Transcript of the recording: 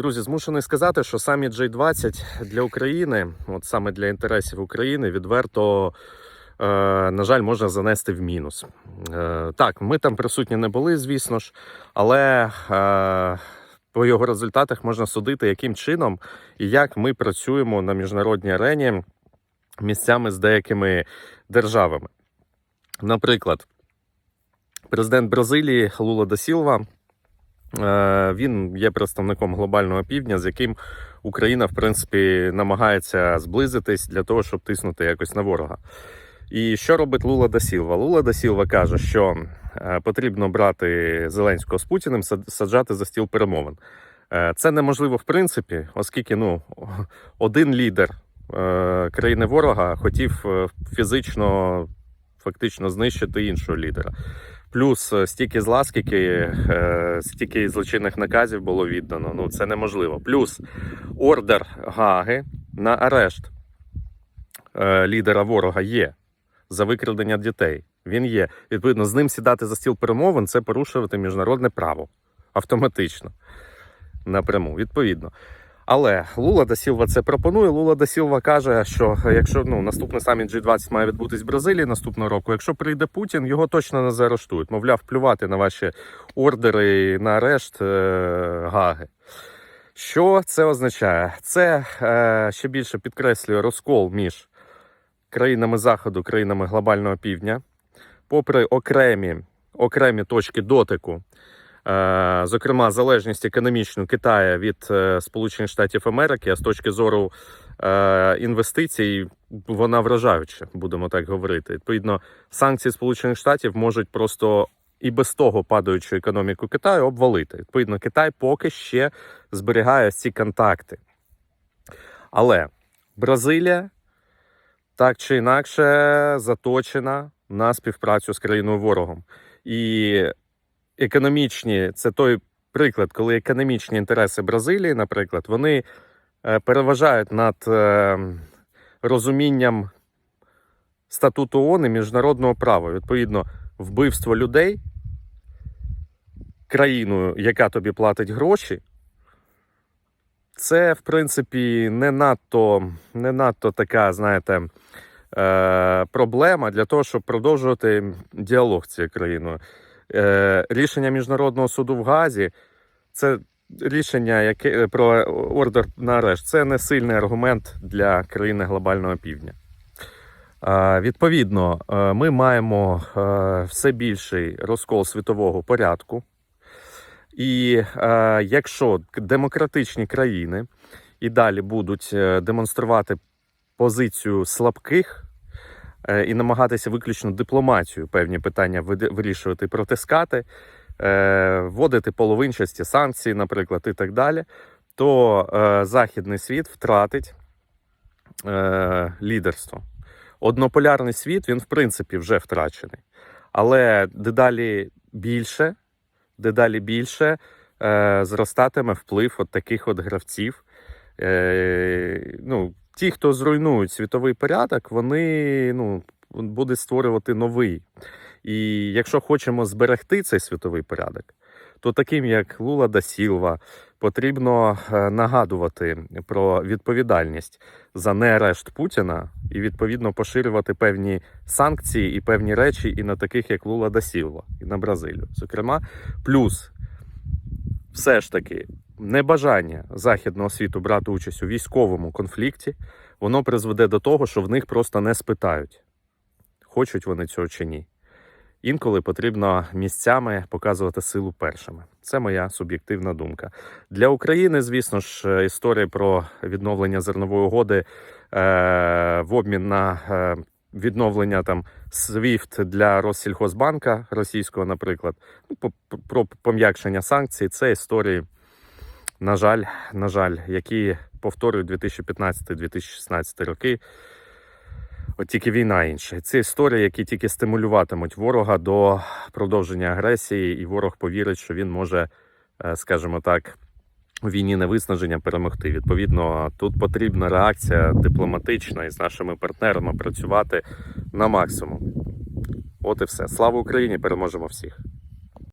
Друзі, змушений сказати, що самі J20 для України, от саме для інтересів України, відверто, е, на жаль, можна занести в мінус. Е, так, ми там присутні не були, звісно ж, але е, по його результатах можна судити, яким чином і як ми працюємо на міжнародній арені місцями з деякими державами. Наприклад, президент Бразилії Лула да Сілва. Е, Він є представником глобального півдня, з яким Україна, в принципі, намагається зблизитись для того, щоб тиснути якось на ворога. І що робить Лула да Сілва? Лула да Сілва каже, що е, потрібно брати Зеленського з Путіним, саджати за стіл перемовин. Е, Це неможливо в принципі, оскільки ну, один лідер країни ворога хотів фізично, фактично знищити іншого лідера. Плюс е, стільки зла, скільки, е, стільки злочинних наказів було віддано. Ну це неможливо. Плюс ордер Гаги на арешт е, лідера ворога є за викрадення дітей. Він є. Відповідно, з ним сідати за стіл перемовин це порушувати міжнародне право автоматично напряму. Відповідно. Але Лула да Сілва це пропонує. Лула да Сілва каже, що якщо ну наступний саміт G20 має відбутись в Бразилії наступного року, якщо прийде Путін, його точно не заарештують. Мовляв, плювати на ваші ордери на арешт е, Гаги. Що це означає? Це е, ще більше підкреслює розкол між країнами Заходу, країнами глобального півдня, попри окремі, окремі точки дотику. Е, Зокрема, залежність економічну Китаю від е, Сполучених Штатів Америки, а з точки зору е, інвестицій, вона вражаюча, будемо так говорити. Відповідно, санкції Сполучених Штатів можуть просто і без того падаючу економіку Китаю обвалити. Відповідно, Китай поки ще зберігає ці контакти. Але Бразилія так чи інакше заточена на співпрацю з країною ворогом. І економічні це той приклад, коли економічні інтереси Бразилії, наприклад, вони е, переважають над е, розумінням статуту ООН і міжнародного права. Відповідно, вбивство людей країною, яка тобі платить гроші. Це, в принципі, не надто, не надто така, знаєте, е, проблема для того, щоб продовжувати діалог з цією країною. Е, рішення Міжнародного суду в Газі це рішення яке, про ордер на арешт. Це не сильний аргумент для країни глобального півдня. Е, відповідно, е, ми маємо е, все більший розкол світового порядку. І е, якщо демократичні країни і далі будуть е, демонструвати позицію слабких е, і намагатися виключно дипломатію певні питання вирішувати, протискати, е, вводити половинчасті санкції, наприклад, і так далі, то е, західний світ втратить е, лідерство. Однополярний світ він, в принципі, вже втрачений. Але дедалі більше, дедалі більше е, зростатиме вплив от таких от гравців. Е, ну, ті, хто зруйнують світовий порядок, вони ну, будуть створювати новий. І якщо хочемо зберегти цей світовий порядок, то таким як Лула да Сілва потрібно е, нагадувати про відповідальність за неарешт Путіна і відповідно поширювати певні санкції і певні речі і на таких як Лула да Сілва, і на Бразилію. Зокрема, плюс все ж таки небажання західного світу брати участь у військовому конфлікті, воно призведе до того, що в них просто не спитають, хочуть вони цього чи ні. Інколи потрібно місцями показувати силу першими. Це моя суб'єктивна думка. Для України, звісно ж, історія про відновлення зернової угоди е, в обмін на е, відновлення там SWIFT для Россільхозбанка російського, наприклад, ну, про пом'якшення санкцій. Це історії, на жаль, на жаль, які повторюють 2015-2016 роки. От тільки війна інша. Це історії, які тільки стимулюватимуть ворога до продовження агресії, і ворог повірить, що він може, е, скажімо так, війні невиснаження перемогти. Відповідно, тут потрібна реакція дипломатична і з нашими партнерами працювати на максимум. От і все. Слава Україні! Переможемо всіх!